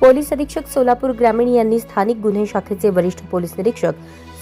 Police अधीक्षक सोलापूर ग्रामीण यांनी स्थानिक गुन्हे शाखेचे वरिष्ठ पोलीस निरीक्षक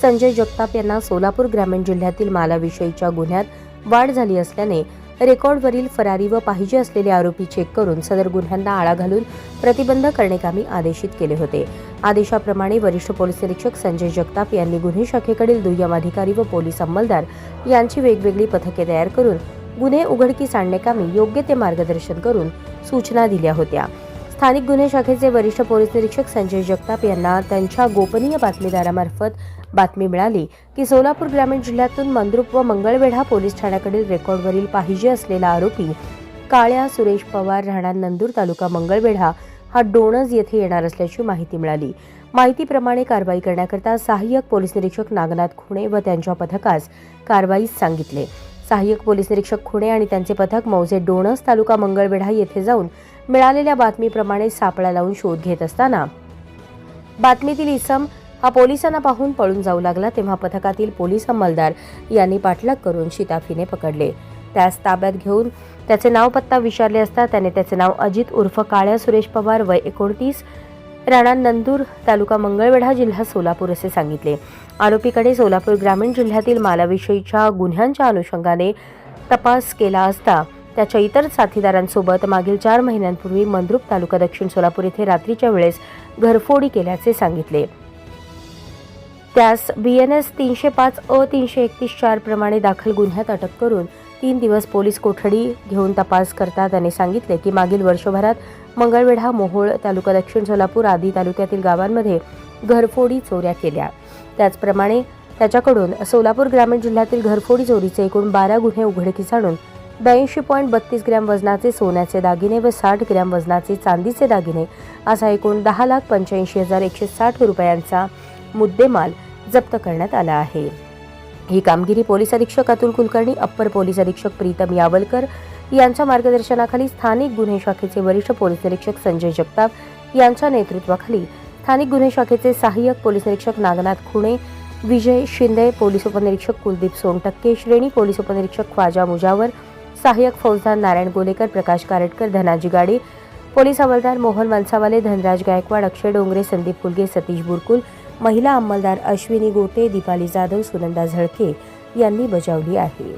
संजय जगताप यांना सोलापूर ग्रामीण जिल्ह्यातील मालाविषयीच्या गुन्ह्यात वाढ झाली असल्याने रेकॉर्डवरील फरारी व पाहिजे असलेले आरोपी चेक करून सदर गुन्ह्यांना आळा घालून प्रतिबंध करण्याकामी आदेशित केले होते. आदेशाप्रमाणे वरिष्ठ पोलीस निरीक्षक संजय जगताप यांनी गुन्हे शाखेकडील दुय्यम अधिकारी व पोलीस अंमलदार यांची वेगवेगळी पथके तयार करून गुन्हे उघडकीस आणण्याकामी योग्य ते मार्गदर्शन करून सूचना दिल्या होत्या. स्थानिक गुन्हे शाखेचे वरिष्ठ पोलीस निरीक्षक संजय जगताप यांना त्यांच्या गोपनीय बातमीदारामार्फत बातमी मिळाली की सोलापूर ग्रामीण जिल्ह्यातून मंद्रुप व मंगळवेढा पोलीस ठाण्याकडील रेकॉर्डवरील पाहिजे असलेला आरोपी काळ्या सुरेश पवार राहणार नंदूर तालुका मंगळवेढा हा डोणज येथे येणार असल्याची माहिती मिळाली. माहितीप्रमाणे कारवाई करण्याकरता सहाय्यक पोलीस निरीक्षक नागनाथ खुणे व त्यांच्या पथकास कारवाईस सांगितले. सहाय्यक पोलीस निरीक्षक खुणे आणि त्यांचे पथक मौजे डोणस तालुका मंगळवेढा येथे जाऊन मिळालेल्या बातमीप्रमाणे सापळा लावून शोध घेत असताना. बातमीतील इसम हा पोलिसांना पाहून पळून जाऊ लागला तेव्हा पथकातील पोलीस अंमलदार यांनी पाठलाग करून शिताफीने पकडले. त्यास ताब्यात घेऊन त्याचे नाव पत्ता विचारले असता त्याने त्याचे नाव अजित उर्फ काळ्या सुरेश पवार वय एकोणतीस राणा नंदूर तालुका मंगळवेढा जिल्हा सोलापूर असे सांगितले. आरोपीकडे सोलापूर ग्रामीण जिल्ह्यातील मालाविषयीच्या गुन्ह्यांच्या अनुषंगाने तपास केला असता त्याच्या इतर साथीदारांसोबत मागील चार महिन्यांपूर्वी मंद्रुप तालुका दक्षिण सोलापूर येथे रात्रीच्या वेळेस घरफोडी केल्याचे सांगितले. त्यास बी एन एस तीनशे पाच अ तीनशे एकतीस चार प्रमाणे दाखल गुन्ह्यात अटक करून तीन दिवस पोलीस कोठडी घेऊन तपास करता त्याने सांगितले की मागील वर्षभरात मंगळवेढा मोहोळ तालुका दक्षिण सोलापूर आदी तालुक्यातील गावांमध्ये घरफोडी चोऱ्या केल्या. त्याचप्रमाणे त्याच्याकडून सोलापूर ग्रामीण जिल्ह्यातील घरफोडी चोरीचे एकूण बारा गुन्हे उघडकीस आणून ब्याऐंशी पॉईंट बत्तीस ग्रॅम वजनाचे सोन्याचे दागिने व साठ ग्रॅम वजनाचे चांदीचे दागिने असा एकूण दहा लाख पंच्याऐंशी हजार एकशे साठ रुपयांचा मुद्देमाल जप्त करण्यात आला आहे. ही कामगिरी पोलीस अधीक्षक अतुल कुलकर्णी अप्पर पोलीस अधीक्षक प्रीतम यावलकर यांच्या मार्गदर्शनाखाली स्थानिक गुन्हे शाखेचे वरिष्ठ पोलीस निरीक्षक संजय जगताप यांच्या नेतृत्वाखाली स्थानिक गुन्हे शाखेचे सहाय्यक पोलीस निरीक्षक नागनाथ खुणे विजय शिंदे पोलीस उपनिरीक्षक कुलदीप सोनटक्के श्रेणी पोलीस उपनिरीक्षक ख्वाजा मुजावर सहाय्यक फौजदार नारायण गोलेकर प्रकाश कारेटकर धनाजी गाडे पोलीस हवालदार मोहन मनसावाले धनराज गायकवाड अक्षय डोंगरे संदीप फुलगे सतीश बुरकुल महिला अंमलदार अश्विनी गोटे दीपाली जाधव सुनंदा झळके यांनी बजावली आहे.